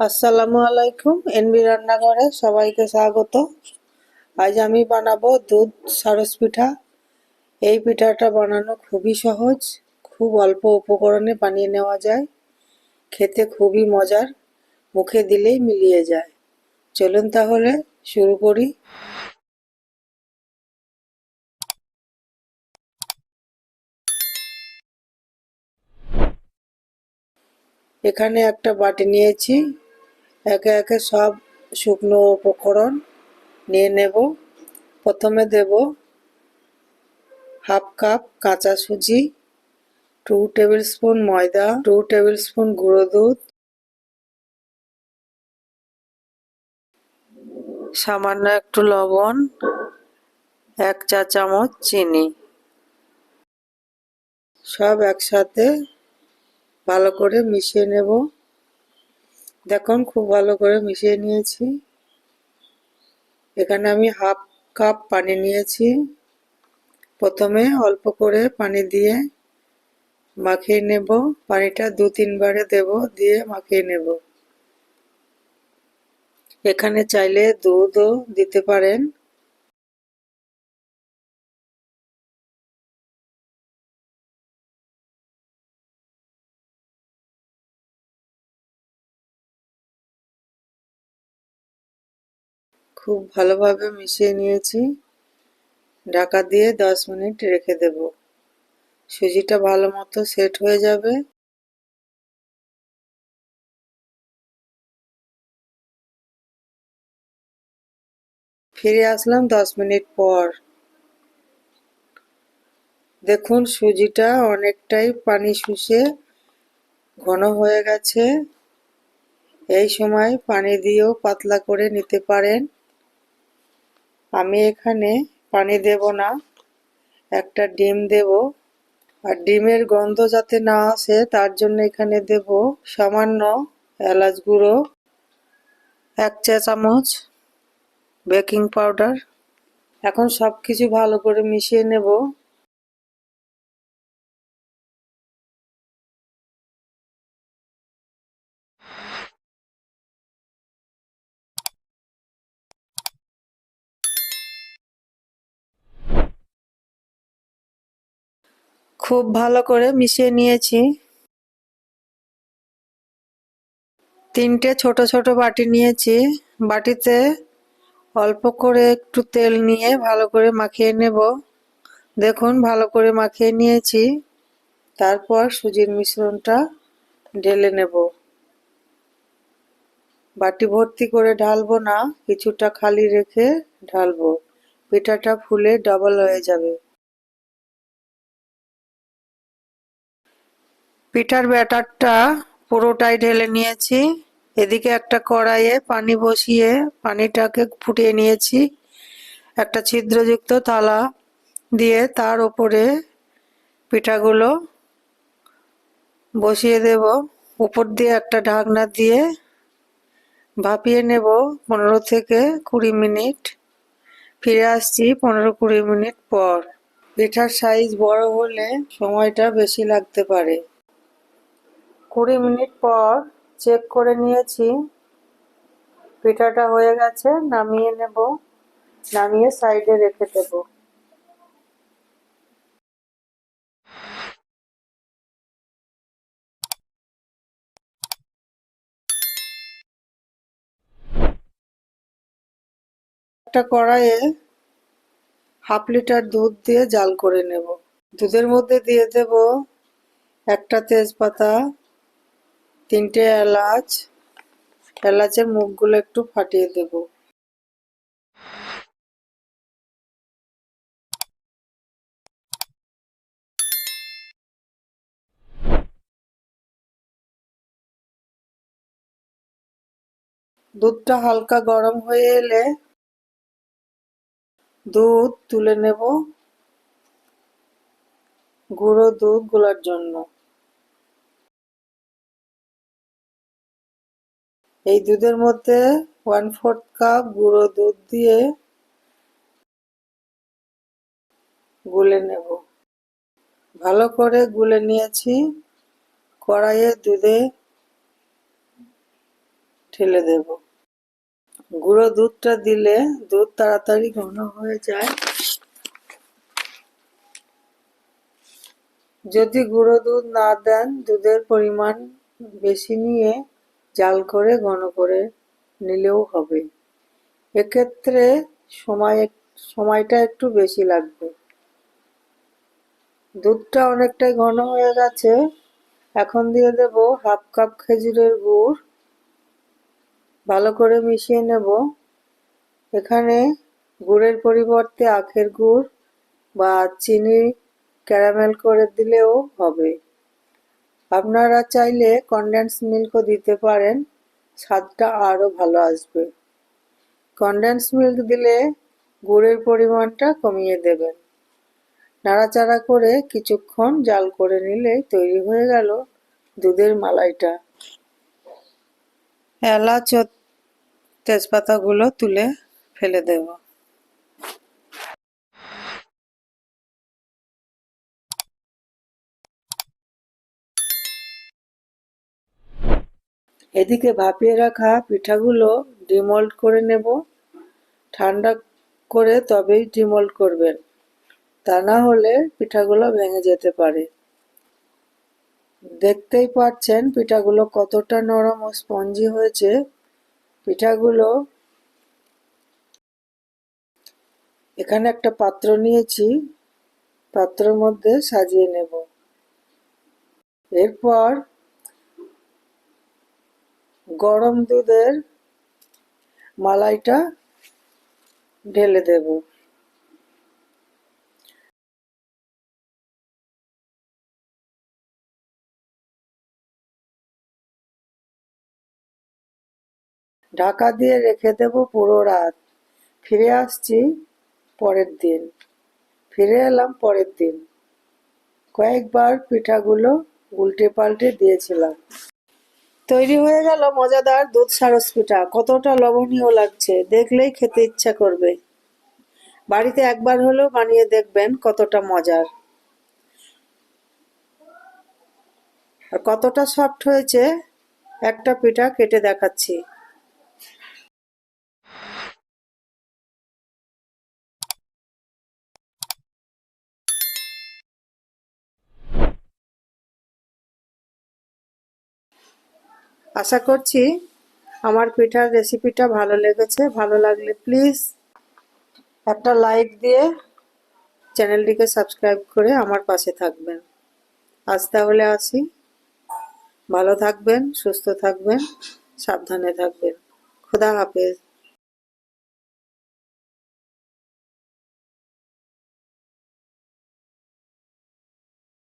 আসসালামু আলাইকুম, এনবি রান্নাঘরে সবাইকে স্বাগত। আজ আমি বানাবো দুধ সারস পিঠা। এই পিঠাটা বানানো খুবই সহজ, খুব অল্প উপকরণে বানিয়ে নেওয়া যায়। খেতে খুবই মজার, মুখে দিলেই মিলিয়ে যায়। চলুন তাহলে শুরু করি। এখানে একটা বাটি নিয়েছি। একে একে সব শুকনো উপকরণ নিয়ে নেব। প্রথমে দেব হাফ কাপ কাঁচা সুজি টু টেবিল স্পুন ময়দা টু টেবিল স্পুন গুঁড়ো দুধ, সামান্য একটু লবণ, এক চা চামচ চিনি। সব একসাথে ভালো করে মিশিয়ে নেব। দেখুন, খুব ভালো করে মিশিয়ে নিয়েছি। এখানে আমি হাফ কাপ পানি নিয়েছি। প্রথমে অল্প করে পানি দিয়ে মাখিয়ে নেব। পানিটা দু তিনবারে দেব, দিয়ে মাখিয়ে নেব। এখানে চাইলে দুধও দিতে পারেন। খুব ভালোভাবে মিশিয়ে নিয়েছি। ঢাকা দিয়ে দশ মিনিট রেখে দেব। সুজিটা ভালো মতো সেট হয়ে যাবে। ফিরে আসলাম দশ মিনিট পর। দেখুন, সুজিটা অনেকটাই পানি শুষে ঘন হয়ে গেছে। এই সময় পানি দিয়েও পাতলা করে নিতে পারেন। আমি এখানে পানি দেব না, একটা ডিম দেব। আর ডিমের গন্ধ যাতে না আসে, তার জন্য এখানে দেব সামান্য এলাচ গুঁড়ো, এক চা চামচ বেকিং পাউডার। এখন সব কিছু ভালো করে মিশিয়ে নেব। খুব ভালো করে মিশিয়ে নিয়েছি। তিনটে ছোট ছোট বাটি নিয়েছি। বাটিতে অল্প করে একটু তেল নিয়ে ভালো করে মাখিয়ে নেব। দেখুন, ভালো করে মাখিয়ে নিয়েছি। তারপর সুজির মিশ্রণটা ঢেলে নেব। বাটি ভর্তি করে ঢালবো না, কিছুটা খালি রেখে ঢালবো। পিঠাটা ফুলে ডাবল হয়ে যাবে। পিঠার ব্যাটারটা পুরোটাই ঢেলে নিয়েছি। এদিকে একটা কড়াইয়ে পানি বসিয়ে পানিটাকে ফুটিয়ে নিয়েছি। একটা ছিদ্রযুক্ত থালা দিয়ে তার ওপরে পিঠাগুলো বসিয়ে দেব। উপর দিয়ে একটা ঢাকনা দিয়ে ভাপিয়ে নেব পনেরো থেকে কুড়ি মিনিট। ফিরে আসছি পনেরো কুড়ি মিনিট পর। পিঠার সাইজ বড় হলে সময়টা বেশি লাগতে পারে। কুড়ি মিনিট পর চেক করে নিয়েছি। পিঠাটা হয়ে গেছে, নামিয়ে নেব। নামিয়ে সাইডে রেখে দেব। একটা কড়াইয়ে হাফ লিটার দুধ দিয়ে জাল করে নেব। দুধের মধ্যে দিয়ে দেব একটা তেজপাতা তিনটে এলাচ, এলাচের মুখগুলো একটু ফাটিয়ে দেব। দুধটা হালকা গরম হয়ে এলে দুধ তুলে নেব, গুঁড়ো দুধ গোলার জন্য। এই দুধের মধ্যে ওয়ান ফোর্থ কাপ গুঁড়ো দুধ দিয়ে গুলে নেব। ভালো করে গুলে নিয়েছি। কড়াইয়ে দুধে ঢেলে দেব। গুঁড়ো দুধটা দিলে দুধ তাড়াতাড়ি ঘন হয়ে যায়। যদি গুঁড়ো দুধ না দেন, দুধের পরিমাণ বেশি নিয়ে জাল করে ঘন করে নিলেও হবে। এক্ষেত্রে সময় সময়টা একটু বেশি লাগবে। দুধটা অনেকটাই ঘন হয়ে গেছে। এখন দিয়ে দেব হাফ কাপ খেজুরের গুড়। ভালো করে মিশিয়ে নেব। এখানে গুড়ের পরিবর্তে আখের গুড় বা চিনি ক্যারামেল করে দিলেও হবে। আপনারা চাইলে কনডেন্স মিল্কও দিতে পারেন, স্বাদটা আরও ভালো আসবে। কনডেন্স মিল্ক দিলে গুড়ের পরিমাণটা কমিয়ে দেবেন। নাড়াচাড়া করে কিছুক্ষণ জাল করে নিলেই তৈরি হয়ে গেল দুধের মালাইটা। এলাচ তেজপাতাগুলো তুলে ফেলে দেব। এদিকে ভাপিয়ে রাখা পিঠাগুলো ডিমল্ট করে নেব। ঠান্ডা করে তবেই ডিমল্ট করবেন। তা না হলে পিঠাগুলো ভেঙে যেতে পারে। দেখতেই পাচ্ছেন পিঠাগুলো কতটা নরম ও স্পঞ্জি হয়েছে। পিঠাগুলো এখানে একটা পাত্র নিয়েছি। পাত্রের মধ্যে সাজিয়ে নেব। এরপর গরম দুধের মালাইটা ঢেলে দেব। ঢাকা দিয়ে রেখে দেব পুরো রাত। ফিরে আসছি পরের দিন। ফিরে এলাম পরের দিন। কয়েকবার পিঠাগুলো উল্টে পাল্টে দিয়েছিলাম। তৈরি হয়ে গেল মজাদার দুধ সারস পিঠা কতটা লবণীয় লাগছে। দেখলেই খেতে ইচ্ছা করবে। বাড়িতে একবার হলেও বানিয়ে দেখবেন কতটা মজার। আর কতটা সফট হয়েছে, একটা পিঠা কেটে দেখাচ্ছি। আশা করছি আমার পিঠার রেসিপিটা ভালো লেগেছে। ভালো লাগলে প্লিজ একটা লাইক দিয়ে চ্যানেলটিকে সাবস্ক্রাইব করে আমার পাশে থাকবেন। আজ তাহলে আসি। ভালো থাকবেন, সুস্থ থাকবেন, সাবধানে থাকবেন। খোদা হাফেজ।